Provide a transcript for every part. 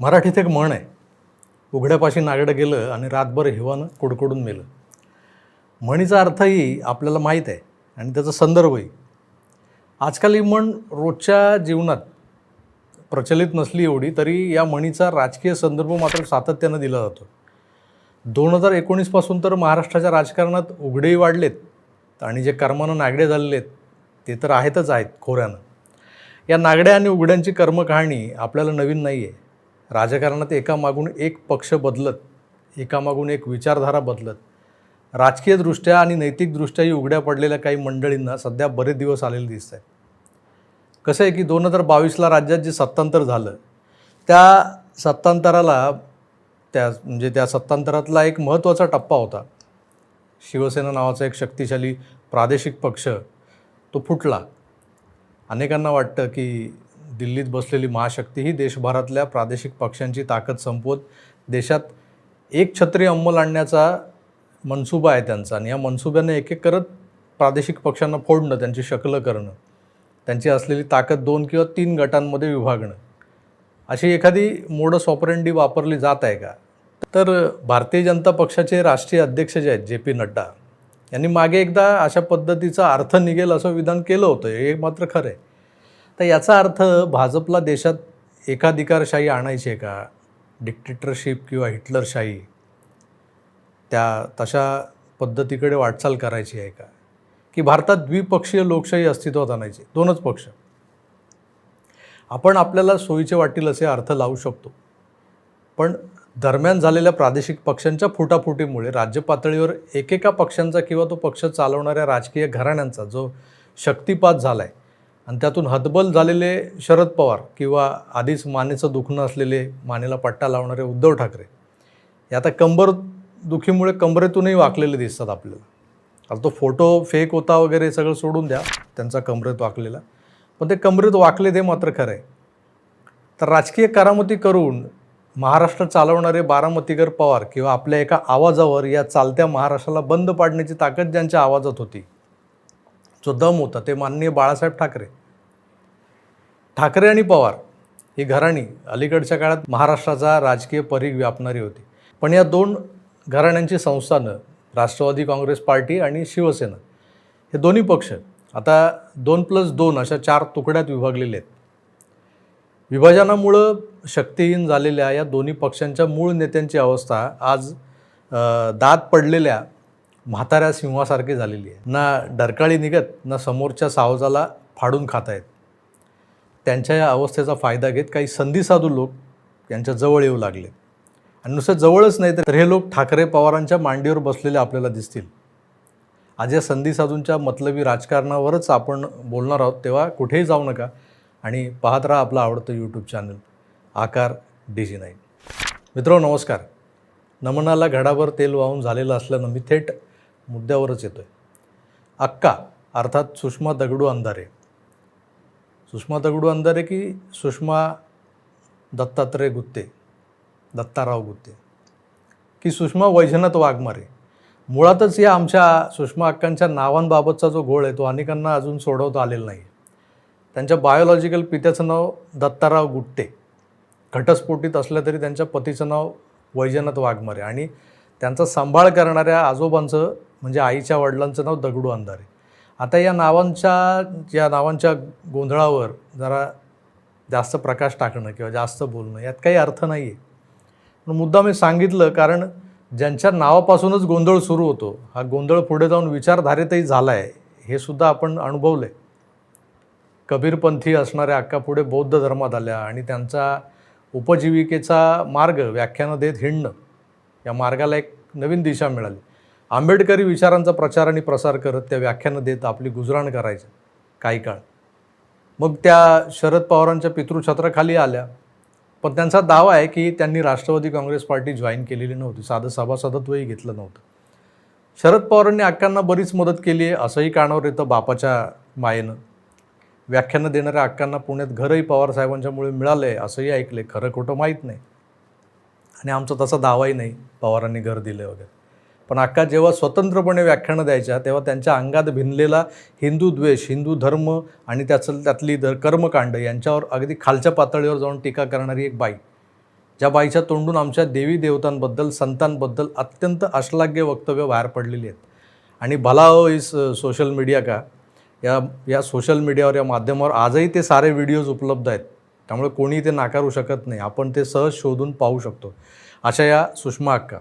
मराठीत एक म्हण आहे उघड्यापाशी नागडं गेलं आणि रातभर हिवानं कुडकुडून मेलं. म्हणीचा अर्थही आपल्याला माहीत आहे आणि त्याचा संदर्भही. आजकाल ही म्हण रोजच्या जीवनात प्रचलित नसली एवढी तरी या म्हणीचा राजकीय संदर्भ मात्र सातत्यानं दिला जातो. दोन हजार एकोणीसपासून तर महाराष्ट्राच्या राजकारणात उघडेही वाढलेत आणि जे कर्मानं नागडे झालेले आहेत ते तर आहेतच आहेत खोऱ्यानं. या नागड्या आणि उघड्यांची कर्मकहाणी आपल्याला नवीन नाही आहे राजकारणात एकामागून एक पक्ष बदलत एकामागून एक विचारधारा बदलत राजकीयदृष्ट्या आणि नैतिकदृष्ट्याही उघड्या पडलेल्या काही मंडळींना सध्या बरेच दिवस आलेले दिसत आहेत कसं आहे की दोन हजार बावीसला राज्यात जे सत्तांतर झालं त्या सत्तांतराला त्या म्हणजे त्या सत्तांतरातला एक महत्त्वाचा टप्पा होता. शिवसेना नावाचा एक शक्तिशाली प्रादेशिक पक्ष तो फुटला. अनेकांना वाटतं की दिल्लीत बसलेली महाशक्ती ही देशभरातल्या प्रादेशिक पक्षांची ताकद संपवत देशात एक छत्री अंमल आणण्याचा मनसुबा आहे त्यांचा. आणि या मनसुब्याने एक एक करत प्रादेशिक पक्षांना फोडणं त्यांची शकलं करणं त्यांची असलेली ताकद दोन किंवा तीन गटांमध्ये विभागणं. अशी एखादी मोडस ऑपरेंडी वापरली जात आहे का? तर भारतीय जनता पक्षाचे राष्ट्रीय अध्यक्ष जे आहेत जे पी नड्डा यांनी मागे एकदा अशा पद्धतीचा अर्थ निघेल असं विधान केलं होतं. हे मात्र खरं आहे. तर याचा अर्थ भाजपला देशात एकाधिकारशाही आणायची आहे का? डिक्टेटरशिप किंवा हिटलरशाही त्या तशा पद्धतीकडे वाटचाल करायची आहे का? की भारतात द्विपक्षीय लोकशाही अस्तित्वात आणायची दोनच पक्ष. आपण आपल्याला सोयीचे वाटेल असे अर्थ लावू शकतो. पण दरम्यान झालेल्या प्रादेशिक पक्षांच्या फुटाफुटीमुळे राज्य पातळीवर एकेका पक्षांचा किंवा तो पक्ष चालवणाऱ्या राजकीय घराण्यांचा जो शक्तिपात झाला आहे आणि त्यातून हतबल झालेले शरद पवार किंवा आधीच मानेचं दुखणं असलेले मानेला पट्टा लावणारे उद्धव ठाकरे हे आता कंबर दुखीमुळे कंबरेतूनही वाकलेले दिसतात आपल्याला. आता तो फोटो फेक होता वगैरे सगळं सोडून द्या त्यांचा कमरेत वाकलेला. पण ते कमरेत वाकले ते मात्र खरं आहे. तर राजकीय करामती करून महाराष्ट्र चालवणारे बारामतीकर पवार किंवा आपल्या एका आवाजावर या चालत्या महाराष्ट्राला बंद पाडण्याची ताकद ज्यांच्या आवाजात होती जो दम होता ते माननीय बाळासाहेब ठाकरे. ठाकरे आणि पवार ही घराणी अलीकडच्या काळात महाराष्ट्राचा राजकीय परीघ व्यापणारी होती. पण या दोन घराण्यांची संस्थानं राष्ट्रवादी काँग्रेस पार्टी आणि शिवसेना हे दोन्ही पक्ष आता दोन प्लस दोन अशा चार तुकड्यात विभागलेले आहेत. विभाजनामुळं शक्तिहीन झालेल्या या दोन्ही पक्षांच्या मूळ नेत्यांची अवस्था आज दात पडलेल्या म्हाताऱ्या सिंहासारखी झालेली आहे. ना डरकाळी निघत ना समोरच्या सावजाला फाडून खाता आहेत त्यांच्या या अवस्थेचा फायदा घेत काही संधीसाधू लोक यांच्या जवळ येऊ लागले. आणि नुसतं जवळच नाही तर हे लोक ठाकरे पवारांच्या मांडीवर बसलेले आपल्याला दिसतील. आज या संधीसाधूंच्या मतलबी राजकारणावरच आपण बोलणार आहोत तेव्हा कुठेही जाऊ नका आणि पाहत राहा आपलं आवडतं YouTube channel Aakar D G nine मित्र नमस्कार. नमनाला घडाभर तेल वाहून झालेलं असल्यानं मी थेट मुद्द्यावरच येतो आहे अक्का अर्थात सुषमा दगडू अंधारे. सुषमा दगडू अंधारे की सुषमा दत्तात्रय गुत्ते दत्ताराव गुत्ते की सुषमा वैजनाथ वाघमारे? मुळातच या आमच्या सुषमा अक्कांच्या नावांबाबतचा जो घोळ आहे तो अनेकांना अजून सोडवता आलेला नाही त्यांच्या बायोलॉजिकल पित्याचं नाव दत्ताराव गुट्टे घटस्फोटीत असलं तरी त्यांच्या पतीचं नाव वैजनाथ वाघमारे. आणि त्यांचा सांभाळ करणाऱ्या आजोबांचं म्हणजे आईच्या वडिलांचं नाव दगडू अंधारे. आता या नावांच्या या नावांच्या गोंधळावर जरा जास्त प्रकाश टाकणं किंवा जास्त बोलणं यात काही अर्थ नाही आहे पण मुद्दा मी सांगितलं कारण ज्यांच्या नावापासूनच गोंधळ सुरू होतो हा गोंधळ पुढे जाऊन विचारधारेतही झाला आहे हे सुद्धा आपण अनुभवलं आहे कबीरपंथी असणाऱ्या अक्का पुढे बौद्ध धर्मात आल्या आणि त्यांचा उपजीविकेचा मार्ग व्याख्यानं देत हिंडणं या मार्गाला एक नवीन दिशा मिळाली. आंबेडकरी विचारांचा प्रचार आणि प्रसार करत त्या व्याख्यानं देत आपली गुजराण करायचं. काही काळ. मग त्या शरद पवारांच्या पितृछत्राखाली आल्या. पण त्यांचा दावा आहे की त्यांनी राष्ट्रवादी काँग्रेस पार्टी जॉईन केलेली नव्हती. साधं सभासदत्वही घेतलं नव्हतं. शरद पवारांनी अक्कांना बरीच मदत केली आहे असंही कानावर येतं बापाच्या मायेनं. व्याख्यानं देणाऱ्या अक्कांना पुण्यात घरही पवारसाहेबांच्यामुळे मिळालं आहे असंही ऐकलं आहे खरं खोटं माहीत नाही. आणि आमचा तसा दावाही नाही पवारांनी घर दिलं वगैरे. पण अक्का जेव्हा स्वतंत्रपणे व्याख्यानं द्यायच्या तेव्हा त्यांच्या अंगात भिनलेला हिंदू द्वेष हिंदू धर्म आणि त्याचं त्यातली धर कर्मकांड यांच्यावर अगदी खालच्या पातळीवर जाऊन टीका करणारी एक बाई. ज्या बाईच्या तोंडून आमच्या देवी देवतांबद्दल संतांबद्दल अत्यंत अश्लाघ्य वक्तव्य बाहेर पडलेली आहेत. आणि भला हो इस सोशल मीडिया का या या सोशल मीडियावर या माध्यमावर आजही ते सारे व्हिडिओज उपलब्ध आहेत. त्यामुळे कोणी ते नाकारू शकत नाही. आपण ते सहज शोधून पाहू शकतो. अशा या सुषमा अक्का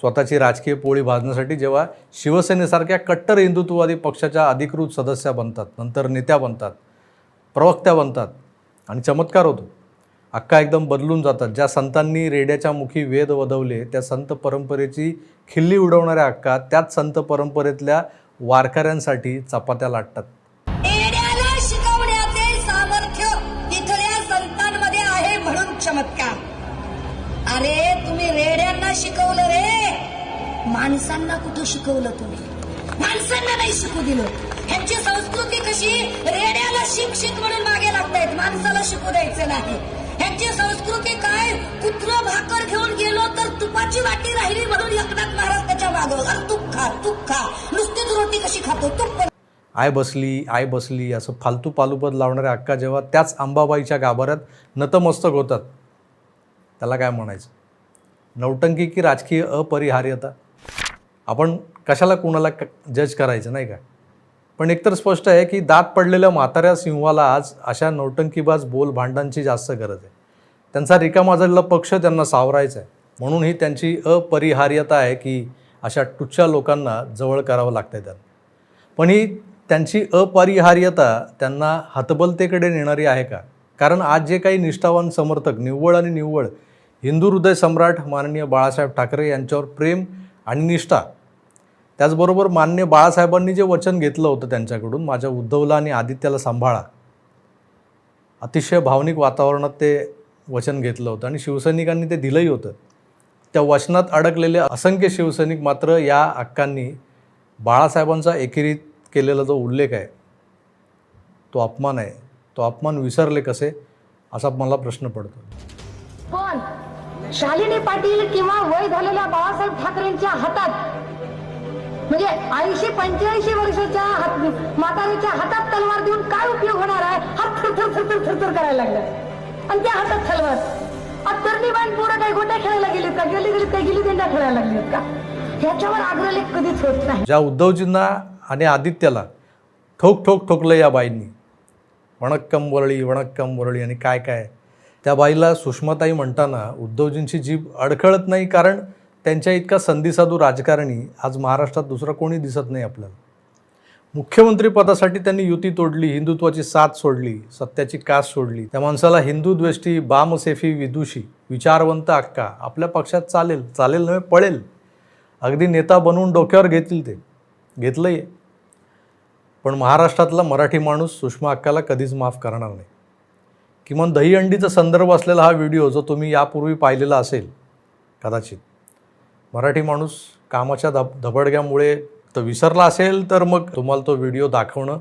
स्वतःची राजकीय पोळी भाजण्यासाठी जेव्हा शिवसेनेसारख्या कट्टर हिंदुत्ववादी पक्षाच्या अधिकृत सदस्या बनतात नंतर नेत्या बनतात प्रवक्त्या बनतात आणि चमत्कार होतो. अक्का एकदम बदलून जातात. ज्या संतांनी रेड्याच्या मुखी वेद वदवले त्या संत परंपरेची खिल्ली उडवणाऱ्या अक्का त्याच संत परंपरेतल्या वारकऱ्यांसाठी चपात्या लाटतात. माणसांना कुठं शिकवलं तुम्ही? माणसांना नाही शिकू दिलं. ह्यांची संस्कृती कशी? रेड्याला शिक शिक म्हणून मागे लागतायत. माणसाला शिकू द्यायचं नाही. ह्यांची संस्कृती काय? कुत्र भाकर घेऊन गेलो तर तुपाची वाटी राहिली म्हणून एकनाथ महाराज त्याच्या मागं. अरे तूप खा तूप खा. नुसतीच रोटी कशी खातो? तूप आय बसली आय बसली असं फालतू पालुपद लावणाऱ्या अक्का जेव्हा त्याच अंबाबाईच्या गाभाऱ्यात नतमस्तक होतात. त्याला काय म्हणायचं? नौटंकी की राजकीय अपरिहार्यता? आपण कशाला कुणाला क जज करायचं नाही का? पण एकतर स्पष्ट आहे की दात पडलेल्या म्हाताऱ्या सिंहाला आज अशा नौटंकीबाज बोल भांडांची जास्त गरज आहे. त्यांचा रिकामा झालेला पक्ष त्यांना सावरायचा आहे. म्हणून ही त्यांची अपरिहार्यता आहे की अशा टुच्च्या लोकांना जवळ करावं लागतंय त्यांना. पण ही त्यांची अपरिहार्यता त्यांना हतबलतेकडे नेणारी आहे का? कारण आज जे काही निष्ठावान समर्थक निव्वळ आणि निव्वळ हिंदू हृदय सम्राट माननीय बाळासाहेब ठाकरे यांच्यावर प्रेम आणि निष्ठा त्याचबरोबर मान्य बाळासाहेबांनी जे वचन घेतलं होतं त्यांच्याकडून माझ्या उद्धवला आणि आदित्याला सांभाळा अतिशय भावनिक वातावरणात ते वचन घेतलं होतं आणि शिवसैनिकांनी ते दिलंही होतं. त्या वचनात अडकलेले असंख्य शिवसैनिक मात्र या अक्कांनी बाळासाहेबांचा एकेरीत केलेला जो उल्लेख आहे तो अपमान आहे. तो अपमान विसरले कसे असा मला प्रश्न पडतो. पण शालिनी पाटील किंवा वय झालेल्या बाळासाहेब ठाकरेंच्या हातात म्हणजे ऐंशी पंच्याऐंशी वर्षाच्या हात म्हातारीच्या हातात तलवार देऊन काय उपयोग होणार आहे? हात थरथर थरथर थरथर करायला लागला. आणि त्या हातात तलवार. अत्तरनी तरणी बाईन पोरं काही गोट्या खेळायला गेलीत का? गेली गेली काय? गेली देंडा खेळायला लागलीत का? ह्याच्यावर आग्रलेख कधीच होत नाही. ज्या उद्धवजींना आणि आदित्याला ठोक ठोक ठोकलं या बाईंनी. वणक्कम वरळी वणक्कम वरळी आणि काय काय? त्या बाईला सुषमाताई म्हणताना उद्धवजींची जीभ अडखळत नाही कारण त्यांच्या इतका संधीसाधू राजकारणी आज महाराष्ट्रात दुसरा कोणी दिसत नाही आपल्याला. मुख्यमंत्रीपदासाठी त्यांनी युती तोडली हिंदुत्वाची साथ सोडली सत्याची कास सोडली. त्या माणसाला हिंदू द्वेष्टी बामसेफी विदुषी विचारवंत अक्का आपल्या पक्षात चालेल चालेल नव्हे पळेल. अगदी नेता बनवून डोक्यावर घेतील ते. घेतलंही पण महाराष्ट्रातला मराठी माणूस सुषमा अक्काला कधीच माफ करणार नाही. किमान दहीहंडीचा संदर्भ असलेला हा व्हिडिओ जो तुम्ही यापूर्वी पाहिलेला असेल कदाचित. मराठी माणूस कामाच्या धब धबडग्यामुळे तर विसरला असेल तर मग तुम्हाला तो व्हिडिओ दाखवणं.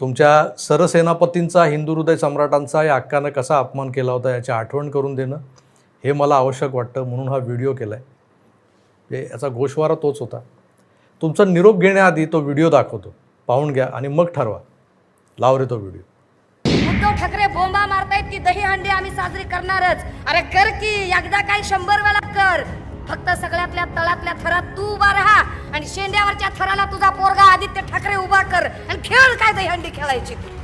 तुमच्या सरसेनापतींचा हिंदू हृदय सम्राटांचा या हक्कानं कसा अपमान केला होता याची आठवण करून देणं हे मला आवश्यक वाटतं म्हणून हा व्हिडिओ केला आहे याचा गोषवारा तोच होता. तुमचा निरोप घेण्याआधी तो व्हिडिओ दाखवतो. पाहून घ्या आणि मग ठरवा. लाव रे तो व्हिडिओ. उद्धव ठाकरे बोंबा मारतायत की दही हंडी आम्ही साजरी करणारच. अरे कर की एकदा काय शंभर वेळा फक्त सगळ्यातल्या तळातल्या थरात तू उभा राहा आणि शेंड्यावरच्या थराला तुझा पोरगा आदित्य ठाकरे उभा कर आणि खेळ काय दही हंडी खेळायची तू.